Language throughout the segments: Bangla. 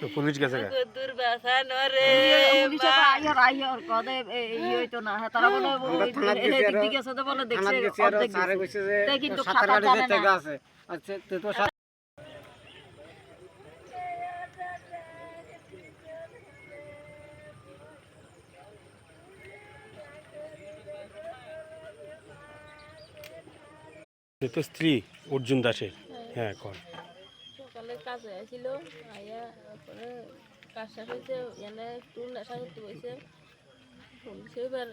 তো পুলিশ গেছে গা। দূর পুলিশে কদে এই হইতো না। হ্যাঁ, তারা বলে এদিক দিকে গেছে তো বলে দেখছে অর্ধেক কিন্তু সাঁতার জানে না। আচ্ছা তো তো স্ত্রী অর্জুন দাসের। হ্যাঁ কর। কাজে আসছিল আইয়া তারপরে কাজ শেষ হয়েছে এনে একটু নেশা করতে বসে পুলিশে এবার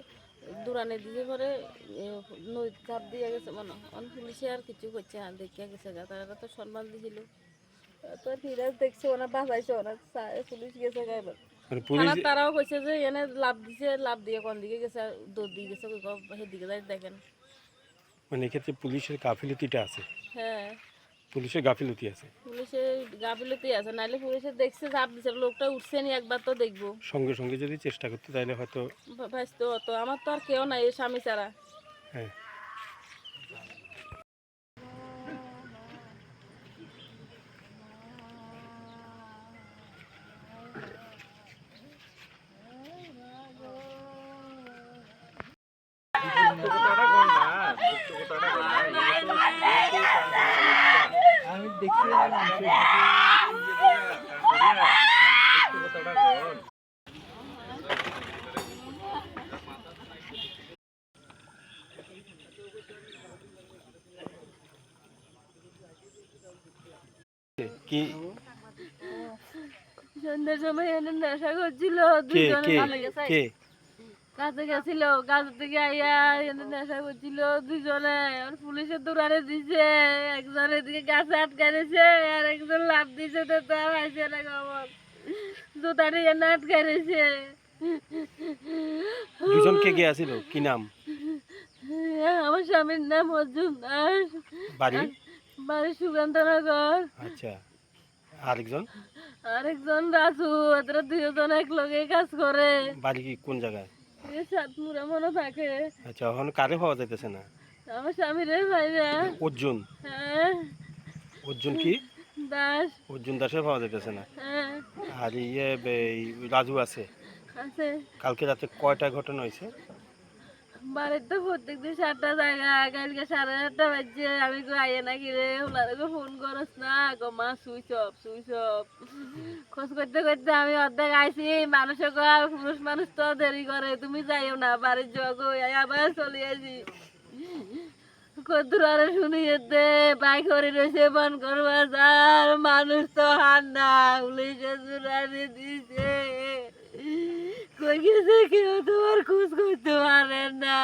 দূরানে দিয়ে পরে নদীর চাপ দিয়ে গেছে মনে অন পুলিশে আর কিছু করছে না দেখিয়া গেছে গা তারা তো সম্মান দিছিল। তো ফিরাজ দেখছে ওনা বাঁচাইছে ওনা পুলিশ গেছে গা এবার। থানার তারাও কইছে যে এনে লাভ দিছে লাভ দিয়ে কোন দিকে গেছে দৌড় দিয়ে গেছে সেদিকে যাই দেখেন। মানে এক্ষেত্রে পুলিশের কাফিলতিটা আছে। হ্যাঁ। পুলিশের গাফিলতি আছে। পুলিশে গাফিলতি আছে নাহলে পুলিশে দেখছে চাপ দিছে লোকটা উঠছে নি একবার তো দেখব। সঙ্গে সঙ্গে যদি চেষ্টা করতে তাহলে হয়তো ভাইস তো অত আমার তো আর কেউ নাই স্বামী ছাড়া। হ্যাঁ আমি দেখছি কি সন্ধ্যার সময় এনে নেশা করছিল কে? দুজনে কে ভালো গেছে কে? কাজে গেছিল কাজ থেকে আইয়া নেশা করছিল দুজনে। আর দৌড়ানে দিছে একজন এদিকে গাছে আটকে আর একজন লাভ দিছে তো তার আইছে না খবর জুতাটি এনে আটকে দুজন কে গিয়ে আছিল? কি নাম? আমার স্বামীর নাম অর্জুন দাস। বাড়ি? বাড়ি সুকান্তনগর। আচ্ছা। আরেকজন? আরেকজন রাজু এদের দুজন এক লগে কাজ করে। বাড়ি কি কোন জায়গায়? সাতমুরা মনে থাকে। আচ্ছা ওখানে কারে পাওয়া যাইতেছে না? আমার স্বামীর ভাইরা অর্জুন? হ্যাঁ। অর্জুন কি? দাস। অর্জুন দাসের পাওয়া যাইতেছে না। হ্যাঁ। আর ইয়ে রাজু আছে। আছে। কালকে রাতে কয়টা ঘটনা হয়েছে বাড়ির তো প্রত্যেক দিন সাতটা জায়গা কালকে সাড়ে আটটা বাজছে। আমি কো আইয়ে নাকি রে, ওনারে ফোন করস না? গো মা সুইচ অফ সুইচ অফ খোঁজ করতে করতে আমি অর্ধেক আইছি। মানুষে কয় পুরুষ মানুষ তো দেরি করে। তুমি যাইও না, বাড়ির জগ আবার চলে আসি। কদ্দুরারে শুনিয়ে দে বাই করে রয়েছে বন করবা যার। মানুষ তো হার না, পুলিশে জুড়ানি দিছে। কই গেছে কেউ তোমার খোঁজ করতে পারে না।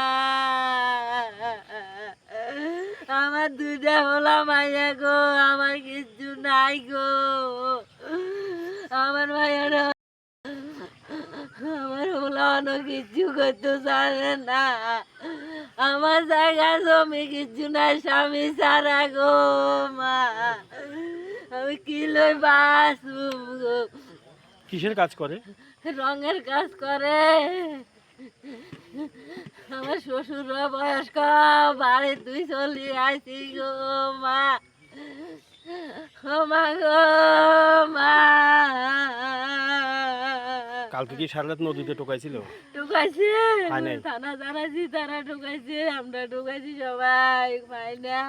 আমার দুটা হলা মাইয়া গো, আমার কিচ্ছু নাই গো। আমার মাইয়ারা আমার হলানো কিচ্ছু করতে জানে না। আমার জায়গা জমি কিচ্ছু নাই, স্বামী সারা গো মা। আমি কি লই বাসুম কিসের কাজ করে? রঙের কাজ করে। আমার শ্বশুর বয়স্ক বাড়ি তুই চলি আইসি গো মা। ও মা গো মা। কালকে কি সারা রাত নদীতে টোকাইছিল নাই? থানা জানাইছি তারা ঢুকাইছে আমরা ঢুকাইছি সবাই পাই না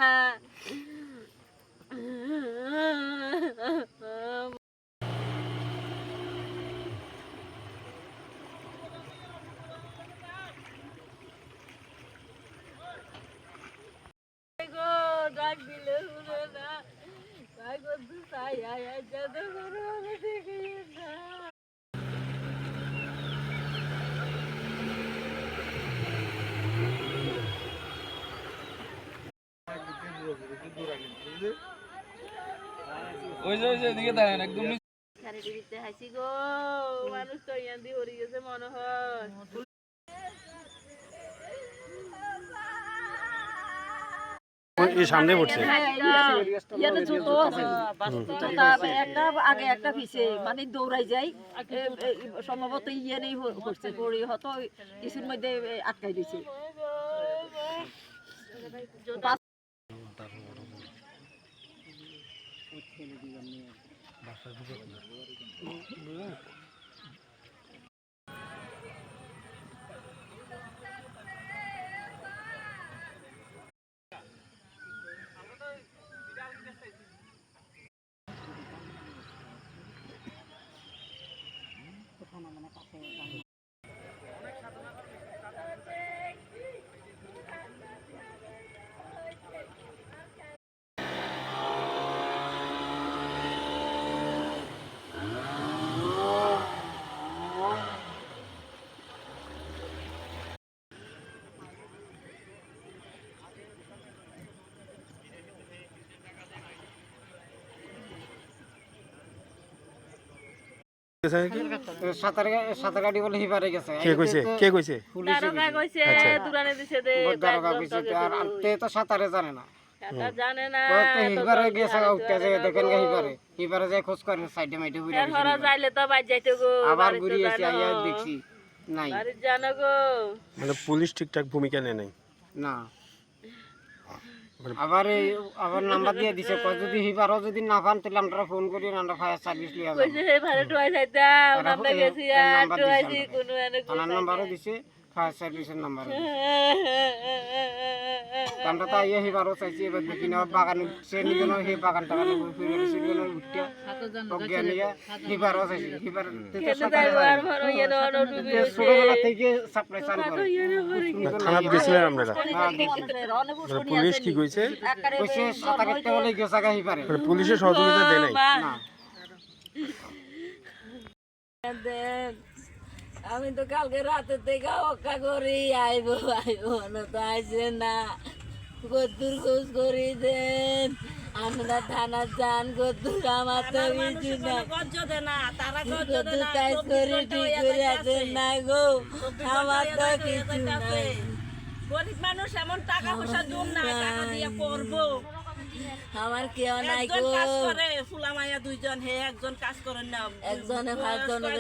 গো ডাক দিলে শুনে না তাই করতে চাই আয় আয় যাতে করে আমি দেখি না ওই যে ওই যে এদিকে দাঁড়ান একদম সারি হাসি গো মানুষ তো ইয়ান দিয়ে হরি গেছে মনে হয় এই সামনে পড়ছে। ইয়াতে ছোট আছে একটা আগে একটা পিছে মানে দৌড়াই এ- সম্ভবত ইয়ে নেই করছে পড়ে হয়তো কিছুর মধ্যে আটকাই দিয়েছে। সাঁতার সাঁতার কাটি বলে হিবারে গেছে কে কইছে কে কইছে দারোগা কইছে আচ্ছা। দূরানে দিছে দে দারোগা কইছে যে আর আর তে তো সাঁতারে জানে না। কাকা জানে না ও তো হিবারে গেছে উঠতে যায় দেখেন গা হিবারে হিবারে যায় খোঁজ করে সাইডে মাইডে ঘুরে এর যাইলে তো বাই যাইতো গো আবার ঘুরে এসে আইয়া দেখছি নাই। বাড়িতে জানো গো। মানে পুলিশ ঠিকঠাক ভূমিকা নেয় নাই? না। আবার এই আবার নাম্বার দিয়ে দিছে কয় যদি হিবারও যদি না পান তাহলে আমরা ফোন করি আমরা ফায়ার সার্ভিস লিয়া যাব। কইছে হে ভাড়া টয় যাইতাম আমরা গেছি আর টয় দি কোনো এনে নাম্বারও দিছে। ফায়ার সার্ভিসের নাম্বারও দিছে আমরা তো আইয়া হিবারও চাইছি এবার দেখি না বাগান সে নিজের সেই বাগান টাগান ফিরে সিজন উঠতে অজ্ঞান নিয়ে হিবারও চাইছি ছোটবেলা থেকে সাপ্লাই চান করে গেছিলেন আপনারা গেছি। মানে পুলিশ কি কইছে কইছে সাঁতার কাটতে বলে গেছে গা হিবারে মানে পুলিশের সহযোগিতা দেয় নাই না দেন আমি তো কালকে রাতে থেকে অক্কা করি আইবো আইবো না তো আইসে না। গদ্দুর খোঁজ করি দেন। আমরা থানা যান কদ্দুর আমার তো কিছু না। কাজ করি ঠিক করে আছেন না গো? আমার তো কিছু নাই। গরিব মানুষ এমন টাকা পয়সা দুম না টাকা দিয়ে করব। আমার কেউ নাই গো। কাজ করে ফুলা মাইয়া দুইজন হে একজন কাজ করেন না। একজনে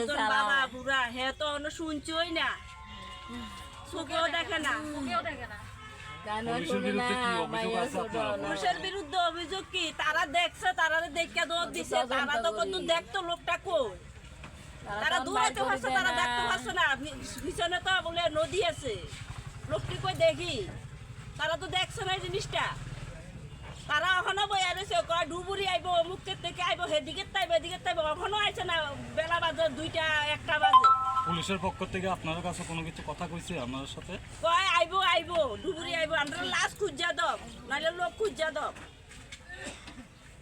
চালা বাবা বুড়া হে তো অন্য শুনছই না। চোখেও দেখে না। শুনে না। পুলিশের বিরুদ্ধে অভিযোগ কি? তারা দেখছে তারা দেখে দৌড় দিছে। তারা তো কত দেখতো লোকটা কই? তারা দূরাইতে পারছে তারা দেখতে পারছে না। পিছনে তো বলে নদী আছে। লোকটি কই দেখি? তারা তো দেখছে না এই জিনিসটা। আনেছে কয় ডুবুরি আইব অমুকের থেকে আইব হেদিকে তাইব এদিকে তাইব এখনও আইছে না বেলা বাজে দুইটা একটা বাজে। পুলিশের পক্ষ থেকে আপনার কাছে কোনো কিছু কথা কইছে আপনার সাথে? কয় আইব আইব ডুবুরি আইব আমরা লাশ খুঁজা দব নাহলে লোক খুঁজা দব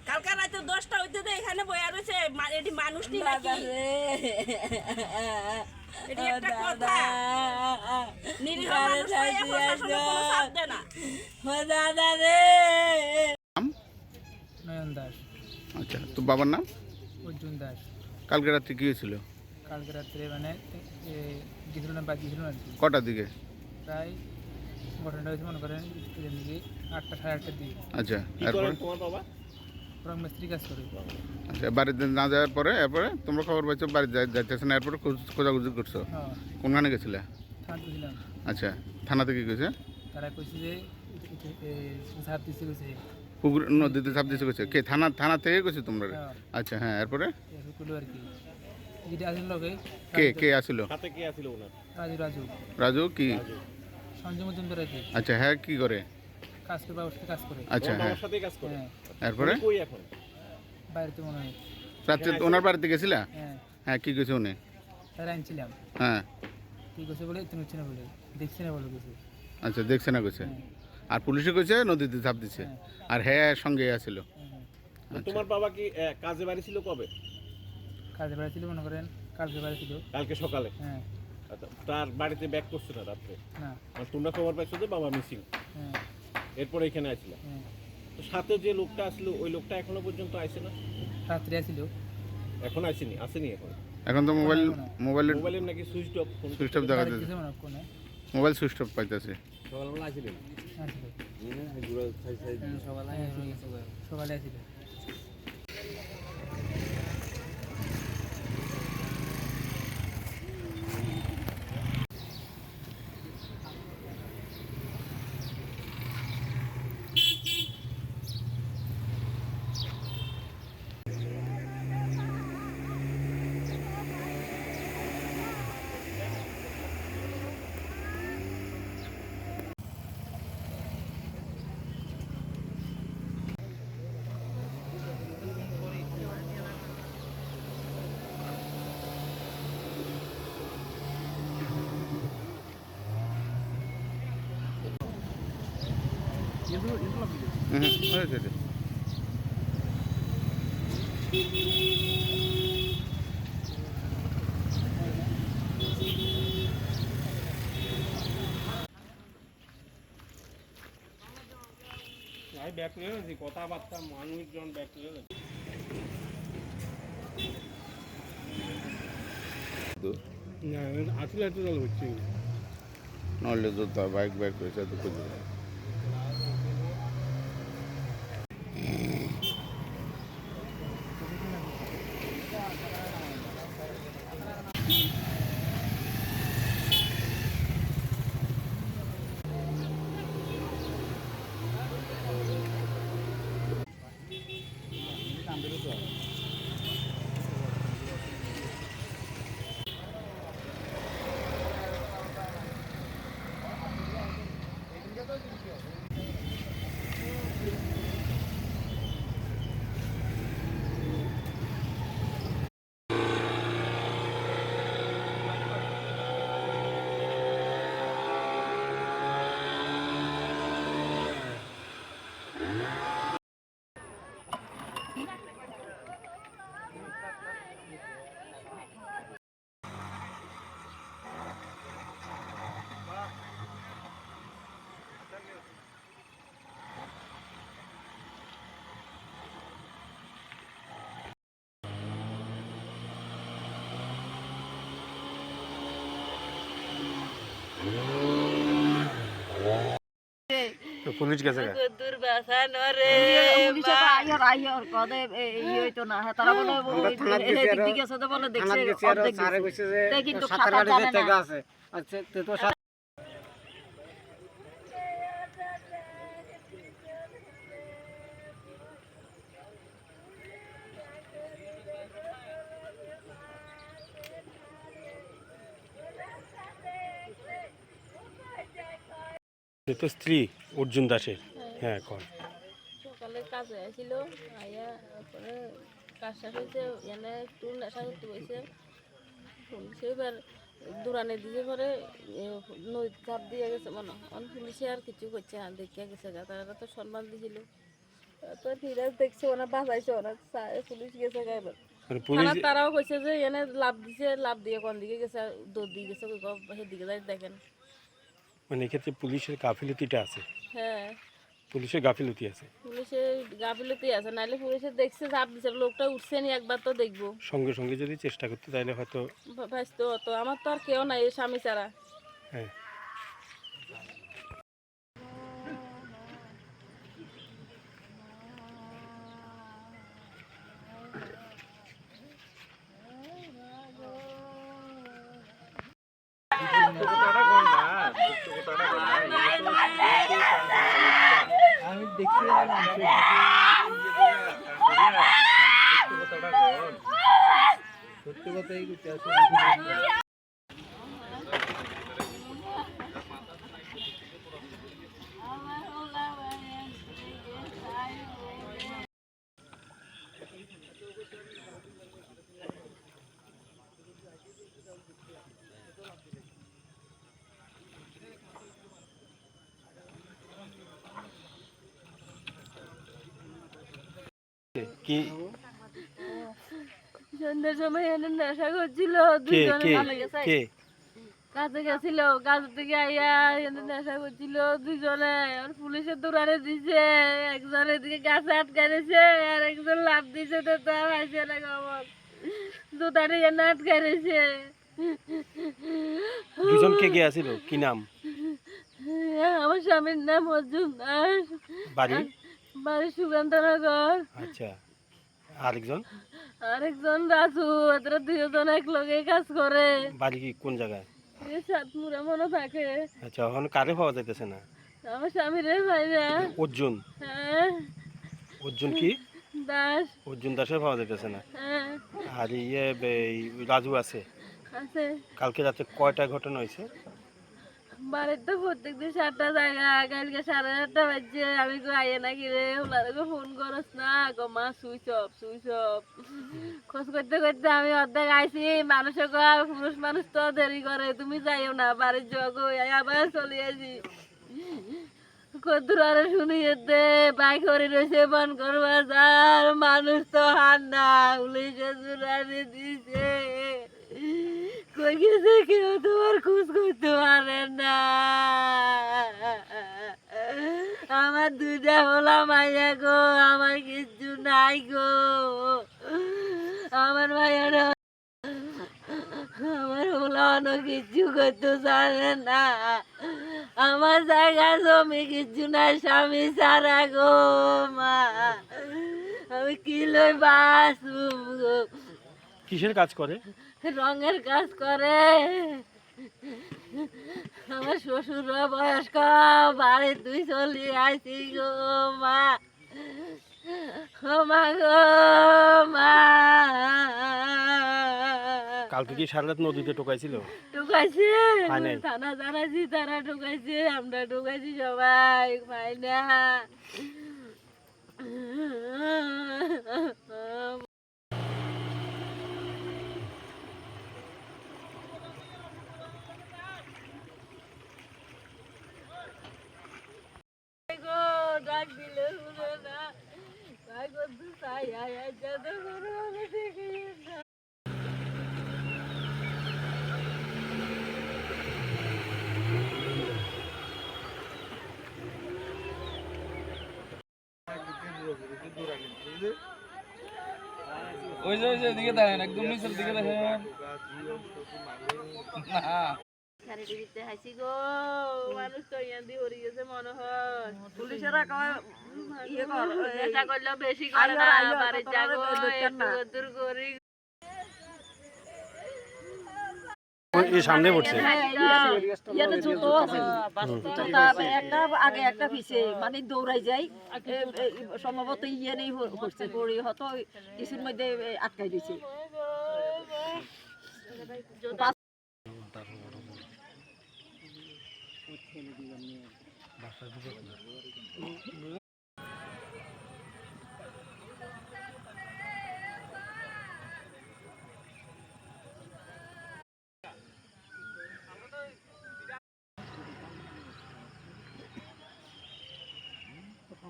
কালকা রাতে দশটা হইতে দে এখানে বইয়া রয়েছে এটি মানুষ নি নাকি? এটি একটা কথা। নিরীহ মানুষ কোনো দেয় না। দাদা রে নয়ন দাস আচ্ছা তো বাবার নাম? অর্জুন দাস। কালকে রাত্রে কি হয়েছিল? কালকে রাত্রে মানে এ, গেছিল না বাকি ছিল না। কটার দিকে? প্রায় ঘটনাটা হয়েছে মনে করেন আটটা সাড়ে আটটার দিকে। আচ্ছা এরপরে? রং মিস্ত্রি কাজ করে। আচ্ছা বাড়িতে না যাওয়ার পরে এরপরে তোমরা খবর পাইছো বাড়ি যাই- যাইতেছে না এরপরে খোঁজাখুঁজি করছ? হ্যাঁ। কোনখানে গেছিলে? আচ্ছা থানা থেকে কইছে? তারা কইছে যে ঝাঁপ দিতে গেছে পুকুর নদীতে চাপ দিছে কইছে। কে থানা থানা থেকে কইছে তোমরা? হ্যাঁ। আচ্ছা হ্যাঁ এরপরে? এরকম করল আর কি। যেটা আসল লগে কে কে আসিল? রাজু রাজু। রাজু কি? সঞ্জয় মজুমদার আর কি। আচ্ছা হ্যাঁ কি করে? কাজ করে বাবার সাথে কাজ করে। আচ্ছা হ্যাঁ। হ্যাঁ। এরপরে? বাড়িতে মনে হয়। রাত্রে ওনার বাড়িতে গেছিলা? হ্যাঁ। হ্যাঁ কি কইছে উনি? তারা আনছিলাম হ্যাঁ। কি করছে বলে? তুমি হচ্ছে না বলে। দেখছি না বলে গেছে আচ্ছা দেখছে না কইছে। হ্যাঁ। আর পুলিশে কইছে নদীতে চাপ দিছে। আর হ্যাঁ সঙ্গে আসিল হ্যাঁ তোমার বাবা কি কাজে বাড়ি ছিল কবে? কাজে বাড়ি ছিল মনে করেন কালকে বাড়ি ছিল। কালকে সকালে? হ্যাঁ। আচ্ছা, তার বাড়িতে ব্যাক করছে না রাত্রে? না। আর তোমরা খবর পাইছো যে বাবা মিসিং? হ্যাঁ। এরপর এখানে আসলে হ্যাঁ। তো সাথে যে লোকটা আসলো ওই লোকটা এখনও পর্যন্ত আসে না? রাত্রে আসছিল এখন আসেনি আসেনি এখন? এখন তো মোবাইল মোবাইলের মোবাইলের নাকি সুইচ অফ সুইচ অফ দেখা যাচ্ছে। মনে হয় মোবাইল সুইচ অফ পাইতেছে। আসছিল আসিলেন? সকালে আসছিল কথাবার্তা মানুষজন ব্যাক করে তো না, আসলে এত জল হচ্ছে নইলে তো বাইক বাইক হয়েছে তো খুঁজে পুলিশ গেছে গা। পুলিশে তো আইয়র আইয়র কদে এই হইতো না। হ্যাঁ তারা বলে দিকে বলে দেখছে থানাত গেছি আরও অর্ধেক তে কিন্তু সাঁতার জায়গা না। আছে। আচ্ছা তে তো সাঁতার অর্জুন দাসের হ্যাঁ কর। সকালে কাজে আসছিল আইয়া তারপরে কাজ শেষ হয়েছে এনে একটু নেশা করতে হয়েছে পুলিশে এবার দূরানে দিয়ে পরে নদী চাপ দিয়ে গেছে মনে অন পুলিশে আর কিছু করছে না দেখিয়া গেছে গা। তারা তো সম্মান দিছিল। তো দেখছে ওনা বাঁচাইছে ওনা পুলিশ গেছে গা এবার। তারাও কইছে যে এনে লাভ দিছে লাভ দিয়ে কোন দিকে গেছে দৌড় দিয়ে গেছে সেদিকে যাই দেখেন। মানে এক্ষেত্রে পুলিশের গাফিলতিটা আছে। হ্যাঁ। পুলিশের গাফিলতি আছে। পুলিশের গাফিলতি আছে নাহলে পুলিশে দেখছে চাপ দিছে লোকটা উঠছে নি একবার তো দেখব। সঙ্গে সঙ্গে যদি চেষ্টা করতে তাহলে হয়তো ব্যস্ত হতো। আমার তো আর কেউ নাই স্বামী ছাড়া। হ্যাঁ আমি দেখছি সত্যি কথা করতে আসলে কি? সন্ধ্যার সময় এনে নেশা করছিল কে দুজনে ভালো গেছে। কে? গেছিল কাজ থেকে আইয়া এনে নেশা করছিল দুজনে আর পুলিশের দৌড়ানে দিছে একজন এদিকে গাছে আর একজন লাভ দিছে তো তার না খবর দুটারে এনে দুজন কে আছিল? কি নাম? আমার স্বামীর নাম অর্জুন দাস। বাড়ি? বাড়ি সুগন্ধনগর আচ্ছা। আরেকজন? আরেকজন রাজু এরা দুজন এক লগে কাজ করে। বাড়ি কি কোন জায়গায়? সাতমুরা মনে থাকে। আচ্ছা এখন কারে পাওয়া যাইতেছে না? আমার স্বামীর ভাই না। অর্জুন। হ্যাঁ। অর্জুন কি? দাস। অর্জুন দাসের পাওয়া যাইতেছে না। হ্যাঁ। আর ইয়ে রাজু আছে। কালকে রাতে কয়টা ঘটনা হয়েছে বাড়ির তো প্রত্যেক দিন সাতটা জায়গা কালকে সাড়ে আটটা বাজছে, আমি কো আইয়ে নাকি রে ওনারে ফোন করস না, গো মা সুইচ অফ সুইচ অফ খোঁজ করতে করতে আমি অর্ধেক আইছি, মানুষে কো পুরুষ মানুষ তো দেরি করে, তুমি যাইও না, বাড়ির যোগ আবার চলে আসি। কদ্দুরারে শুনিয়ে দে বাই করে রয়েছে, বন করবা যার, মানুষ তো হার না, পুলিশে জুরানি দিছে। কই গেছে কেউ তোমার খুঁজ করতে পারে না। আমার দুটা হলা মাইয়া গো, আমার কিচ্ছু নাই গো। আমার মাইয়ারা আমার হলানো কিচ্ছু করতে জানে না। আমার জায়গা জমি কিছু নাই, স্বামী সারা গো মা। আমি কি লই বাসুম গো? কিসের কাজ করে? রঙের কাজ করে। আমার শ্বশুর বয়স্ক বাড়ি তুই চলি আইসি গো মা। ও মা গো মা। কালকে কি সারা রাত নদীতে টোকাইছিল নাই? থানা জানাইছি তারা ঢুকাইছে আমরা ঢুকাইছি সবাই পাই না গো, ডাক দিলে শুনে না। তাই করতে চাই, আয়, আয়, যাতে করে আমি দেখি না। ওই যে ওই যে দিকে দেখেন একদম নিচের দিকে দেখেন না সারি দিতে হাসি গো মানুষ তো ইয়ান এই সামনে পড়ছে। ইয়াতে জুতো আছে একটা আগে একটা পিছে মানে দৌড়াই যাই সম্ভবত ইয়ে নেই করছে পড়ি হয়তো কিছুর মধ্যে আটকাই দিছে সাঁতার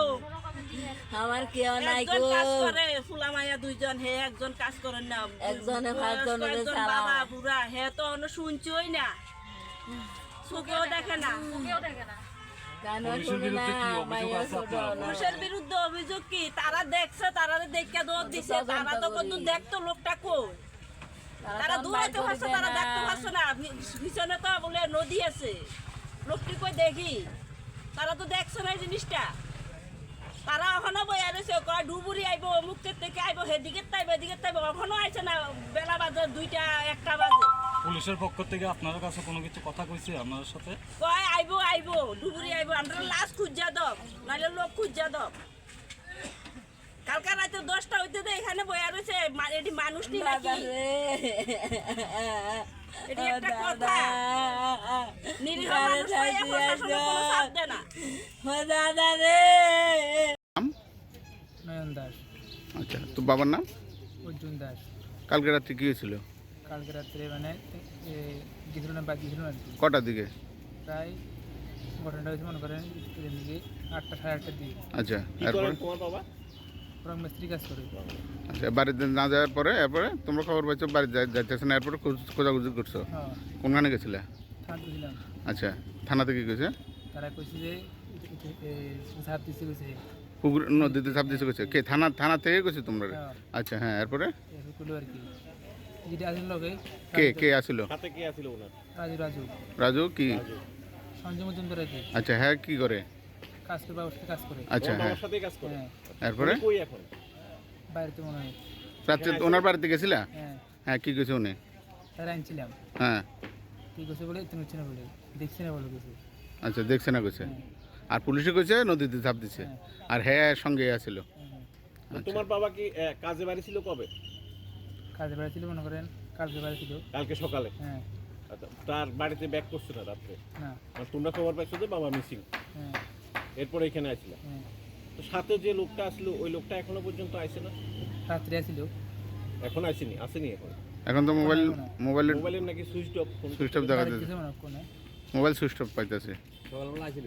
আমার কেউ নাই গো। কাজ করে ফুলামাইয়া দুইজন হে একজন কাজ করেন না। একজনে পাঁচজনের বাবা বুড়া হে তো অন্য শুনছই না। চোখেও দেখে না। কেন শুনি না মাইয়া ছোট না। পুরুষের বিরুদ্ধে অভিযোগ কি? তারা দেখছে তারা দেখে দৌড় দিছে। তারা তো কত দেখতো লোকটা কই? তারা দূরাইতে পারছে তারা দেখতে পারছে না। পিছনে তো বলে নদী আছে। লোকটি কই দেখি? তারা তো দেখছে না এই জিনিসটা। তারা এখনও বইয়া রয়েছে কয় ডুবুরি আইব অমুক থেকে আইব সেদিকে তাইব এদিকে তাইব এখনও আইছে না বেলা বাজে দুইটা একটা বাজে। পুলিশের পক্ষ থেকে আপনার কাছে কোনো কিছু কথা কইছে আপনার সাথে? কয় আইব আইব ডুবুরি আইব আমরা লাশ খুঁজা দাও নাহলে লোক খুঁজা দাও কালকা রাতে দশটা হইতে এখানে বয়া রয়েছে এটি মানুষ নাকি? নয়ন দাস। আচ্ছা তো বাবার নাম? অর্জুন দাস। কালকে রাত্রে কী হয়েছিল? কালকে রাত্রে মানে এ, গেছিল না বাকি ছিল আর কটার দিকে? প্রায় ঘটনাটা হয়েছে মনে করেন আটটা সাড়ে আটটার দিকে। আচ্ছা তোমার বাবা? ওরা মিস্ত্রি কাজ করে। আচ্ছা বাড়িতে না যাওয়ার পরে এরপরে তোমরা খবর পাইছো বাড়ি যাইতেছে না এরপরে খোঁজ- খোঁজাখুঁজি করছ? হ্যাঁ। কোনখানে গেছিলে? আচ্ছা থানাতে কি কইছে? তারা কইছে যে ঝাঁপ দিতে কইছে। পুকুর নদীতে ঝাঁপ দিছে কইছে। কে থানা থানা থেকে কইছে তোমরা? হ্যাঁ। আচ্ছা হ্যাঁ এরপরে? আর কি। যেটা আসলে লগে কে কে আসিল? হাতে কে আছিল ওনার? রাজু রাজু। রাজু কি? সঞ্জয় মজুমদার কি। আচ্ছা হ্যাঁ কি করে? কাজ করে ব্যবস্থা কাজ করে। আচ্ছা হ্যাঁ। বাবার সাথেই কাজ করে। হ্যাঁ। এরপরে? উনি কই এখন? বাইরেতে মনে হয়। রাত্রে ওনার বাড়িতে গেছিলা? হ্যাঁ। হ্যাঁ কি কইছে উনি? তারা আনছিলাম। হ্যাঁ। কি করছে বলে? তুমি হচ্ছে না বলে। দেখছি না বলে কিছু আচ্ছা দেখছে না কইছে? আর পুলিশে কইছে নদীতে ঝাঁপ দিছে। আর হ্যাঁ সঙ্গে আসিল তো তোমার বাবা কি কাজে বাড়ি ছিল কবে? কাজে বাড়ি ছিল মনে করেন কালকে বেড়া ছিল। কালকে সকালে? হ্যাঁ। আচ্ছা, তার বাড়িতে ব্যাক করছ না রাত্রে? না। তোমরা খবর পাইছো যে বাবা মিসিং হ্যাঁ। এরপর এখানে আসছিল হ্যাঁ। তো সাথে যে লোকটা আসলো ওই লোকটা এখনও পর্যন্ত আসে না? রাত্রে আসিল। এখন আসেনি আসেনি এখন। এখন তো মোবাইল মোবাইলের মোবাইলের নাকি switch off phone. Switch off দেখা যাচ্ছে। হয় মোবাইল সুইচ অফ পাইতেছে। আসিল।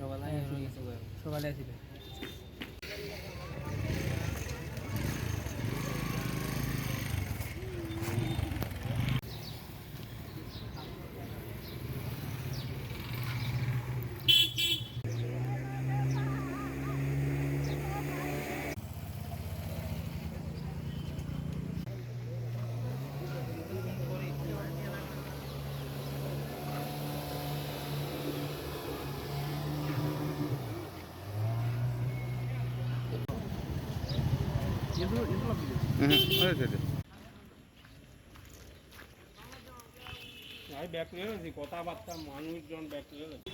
সকালে আসিল সকালে হয়েছে কথাবার্তা মানুষজন ব্যাক নিয়ে